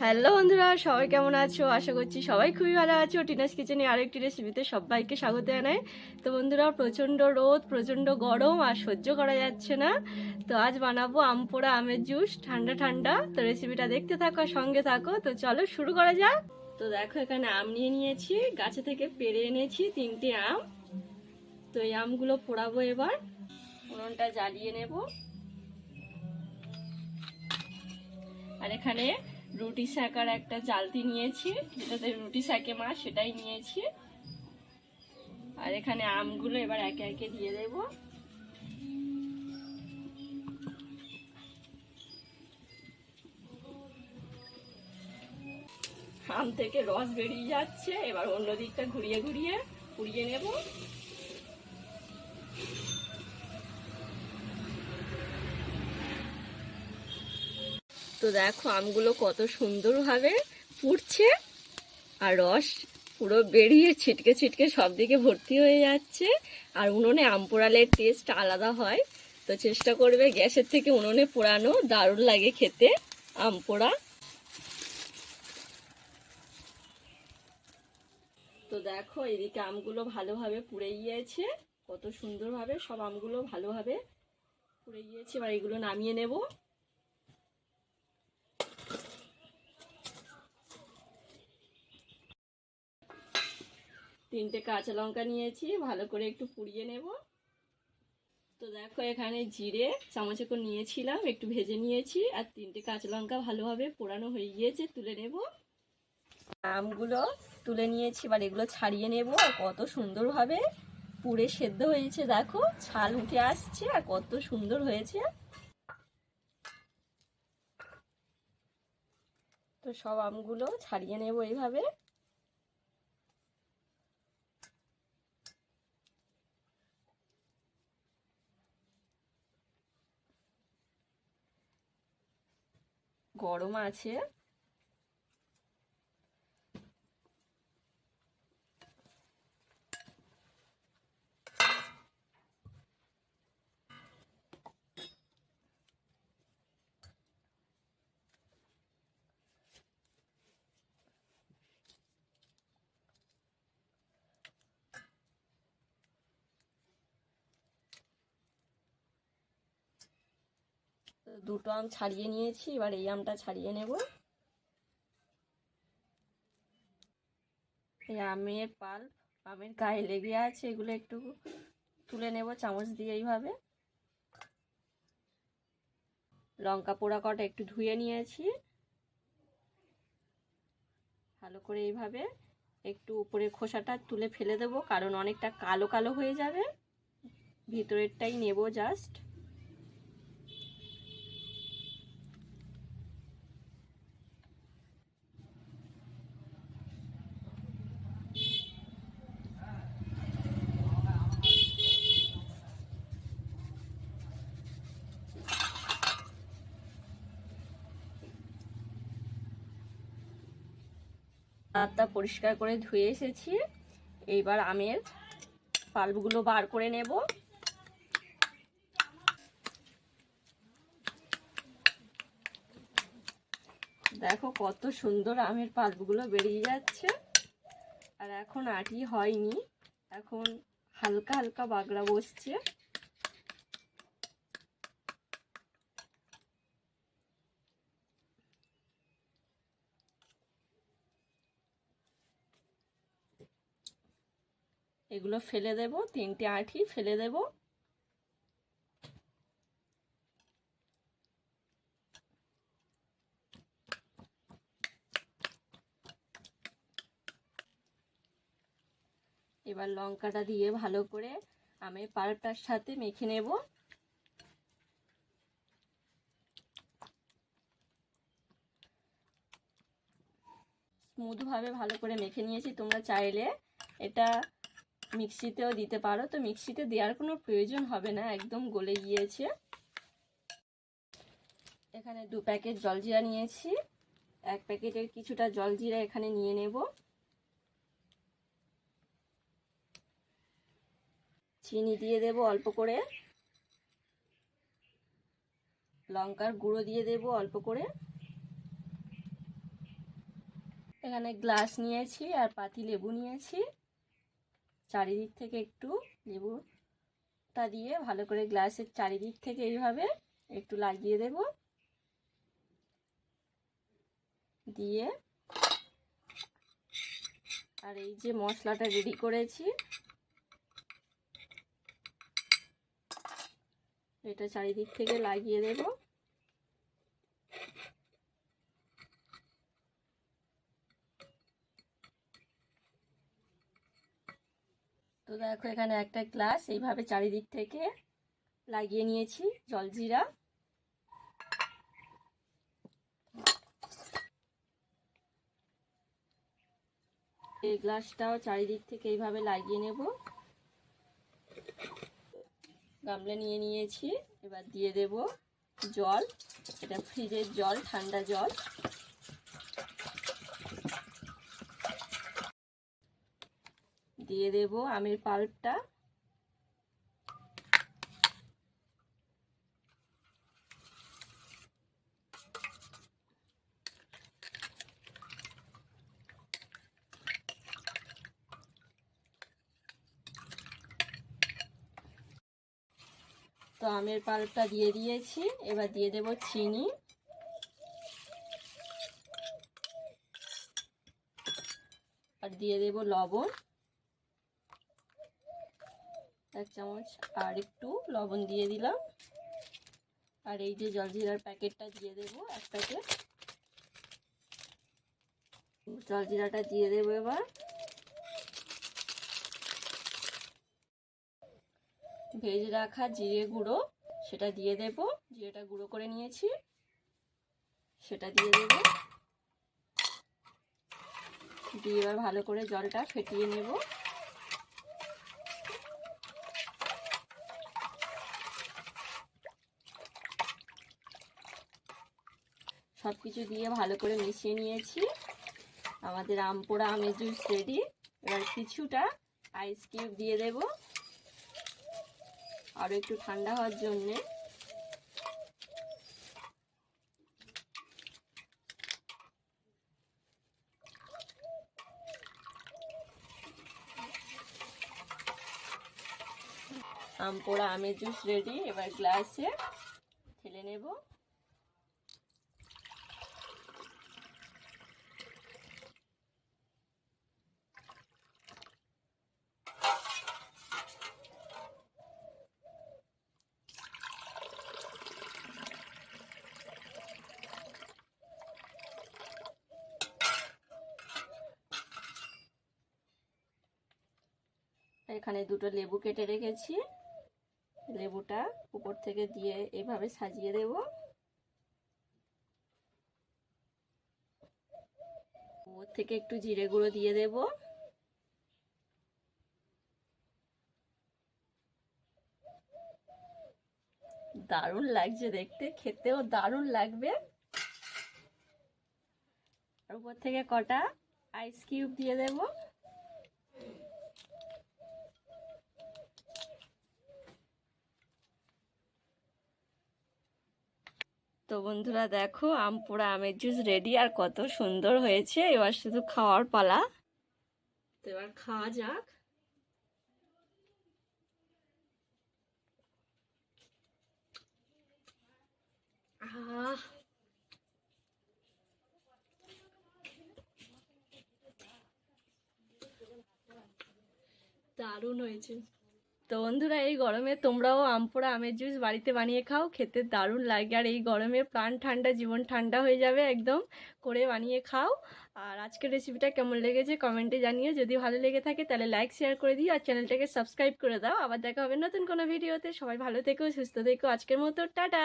Hello বন্ধুরা, সবাই কেমন আছো? আশা করছি সবাই খুবই ভালো আছো। টিনাস কিচেনে আরেকটি রেসিপিতে সবাইকে স্বাগত জানাই। তো বন্ধুরা, প্রচণ্ড রোদ, প্রচণ্ড গরম আর সহ্য করা যাচ্ছে না। তো আজ বানাবো আম পোড়া আমের জুস, ঠান্ডা ঠান্ডা। তো রেসিপিটা দেখতে থাকো আর সঙ্গে থাকো। তো চলো শুরু করা যাক। তো দেখো, এখানে আম নিয়ে নিয়েছি। গাছে থেকে পেরে এনেছি তিনটে আম। তো এই আমগুলো পোড়াবো এবার। উনুনটা জ্বালিয়ে নেব। আর এখানে রুটি শাকার একটা জালতি নিয়েছি। যেটাতে রুটি শাকে মাছ সেটাই নিয়েছি। আর এখানে আমগুলো এবার একে একে দিয়ে দেব। আম থেকে রস বেরিয়ে যাচ্ছে। এবার অন্য দিকটা ঘুরিয়ে ঘুরিয়ে পুড়িয়ে নেব। তো দেখো আমগুলো কত সুন্দরভাবে ফুটছে আর রস পুরো বেরিয়ে ছিটকে ছিটকে সব দিকে ভর্তি হয়ে যাচ্ছে। আর উনুনে আম পোড়ালের টেস্ট আলাদা হয়। তো চেষ্টা করবে গ্যাসের থেকে উনুনে পোড়ানো, দারুণ লাগে খেতে আম পোড়া। তো দেখো এদিকে আমগুলো ভালোভাবে পুড়ে গিয়েছে। কত সুন্দরভাবে সব আমগুলো ভালোভাবে পুড়ে গিয়েছে। এবার এগুলো নামিয়ে নেব। তিনটে কাঁচা লঙ্কা নিয়েছি, ভালো করে একটু পুড়িয়ে নেব। তো দেখো, এখানে জিরে চামচ করে নিয়েছিলাম, একটু ভেজে নিয়েছি, আর তিনটে কাঁচা লঙ্কা ভালোভাবে পোড়ানো হয়ে গিয়েছে, তুলে নেব। আমগুলো তুলে নিয়েছি, এবার এগুলো ছাড়িয়ে নেব কত সুন্দরভাবে পুড়ে সেদ্ধ হয়েছে, দেখো, ছাল উঠে আসছে, আর কত সুন্দর হয়েছে। তো সব আমগুলো ছাড়িয়ে নেব এইভাবে। গরম আছে। দুটো আম ছাড়িয়ে নিয়েছি, এবার এই আমটা ছাড়িয়ে নেব। এই আমের পাল, আমের গায়ে লেগে আছে, এগুলো একটু তুলে নেব চামচ দিয়ে এইভাবে। লঙ্কা পোড়া কটা একটু ধুয়ে নিয়েছি। ভালো করে এইভাবে একটু উপরে খোসাটা তুলে ফেলে দেবো, কারণ অনেকটা কালো কালো হয়ে যাবে। ভিতরেরটাই নেব জাস্ট হাতটা পরিষ্কার করে ধুয়ে এসেছি। এইবার আমের পাল্পগুলো বার করে নেব। দেখো কত সুন্দর আমের পাল্পগুলো বেরিয়ে যাচ্ছে। আর এখন আটি হয়নি। এখন হালকা হালকা বাগড়া বসছে। এগুলো ফেলে দেব, তিনটে আঁঠি ফেলে দেব। এবার লঙ্কাটা দিয়ে ভালো করে আমি পাল্পটার সাথে মেখে নেব। স্মুথভাবে ভালো করে মেখে নিয়েছি, তোমরা চাইলে এটা মিক্সিতেও দিতে পারো। তো মিক্সিতে দেওয়ার কোনো প্রয়োজন হবে না, একদম গলে গিয়েছে। এখানে দু প্যাকেট জলজিরা নিয়েছি। এক প্যাকেটের কিছুটা জলজিরা এখানে নিয়ে নেব। চিনি দিয়ে দেব অল্প করে। লঙ্কার গুঁড়ো দিয়ে দেব অল্প করে। এখানে গ্লাস নিয়েছি আর পাতি লেবু নিয়েছি। চারিদিক থেকে একটু লেবুটা দিয়ে ভালো করে গ্লাসের চারিদিক থেকে এইভাবে একটু লাগিয়ে দেব। দিয়ে আর এই যে মশলাটা রেডি করেছি, এটা চারিদিক থেকে লাগিয়ে দেব। দেখো এখানে একটা গ্লাস এইভাবে চারিদিক থেকে লাগিয়ে নিয়েছি, জলজিরা। এই গ্লাসটাও চারিদিক থেকে এইভাবে লাগিয়ে নেব। গামলা নিয়ে নিয়েছি, এবার দিয়ে দেব জল। এটা ফ্রিজের জল, ঠান্ডা জল। দিয়ে দেব আমের পাল্পটা। তো আমের পাল্পটা দিয়ে দিয়েছি, এবার দিয়ে দেব চিনি। আর দিয়ে দেব লবণ। এক চামচ আর একটু লবণ দিয়ে দিলাম। আর এই যে জলজিরার প্যাকেটটা দিয়ে দেব এক প্যাকেট। জলজিরাটা দিয়ে দেবো এবার। ভেজে রাখা জিরে গুঁড়ো, সেটা দিয়ে দেব। জিরেটা গুঁড়ো করে নিয়েছি, সেটা দিয়ে দেব। দিয়ে এবার ভালো করে জলটা ফেটিয়ে নেব। সব কিছু দিয়ে ভালো করে মিশিয়ে নিয়েছি। আমাদের আম পোড়া আমের জুস রেডি এবার কিছুটা আইস কিউব দিয়ে দেবো। আরও একটু ঠান্ডা হওয়ার জন্যে। আম পোড়া আমের জুস রেডি এবার গ্লাসে ঢেলে নেব। এখানে দুটো লেবু কেটে রেখেছি। লেবুটা উপর থেকে দিয়ে এভাবে সাজিয়ে দেব। ওর থেকে একটু জিরে গুঁড়ো দিয়ে দেব। দারুণ লাগছে দেখতে, খেতেও দারুণ লাগবে। আর উপর থেকে কটা আইস কিউব দিয়ে দেবো। তো বন্ধুরা দেখো, আম, পোড়া আমের জুস রেডি আর কত সুন্দর হয়েছে। এবার শুধু খাওয়ার পালা। তো এবার খাওয়া যাক। দারুণ হয়েছে। তো বন্ধুরা, এই গরমে তোমরাও আম পোড়া আমের জুস বাড়িতে বানিয়ে খাও। খেতে দারুণ লাগে। আর এই গরমে প্রাণ ঠান্ডা, জীবন ঠান্ডা হয়ে যাবে একদম। করে বানিয়ে খাও। আর আজকের রেসিপিটা কেমন লেগেছে কমেন্টে জানিও। যদি ভালো লেগে থাকে তাহলে লাইক শেয়ার করে দিও। আর চ্যানেলটাকে সাবস্ক্রাইব করে দাও। আবার দেখা হবে নতুন কোনো ভিডিওতে সবাই ভালো থেকো, সুস্থ থেকো। আজকের মতো, টাটা!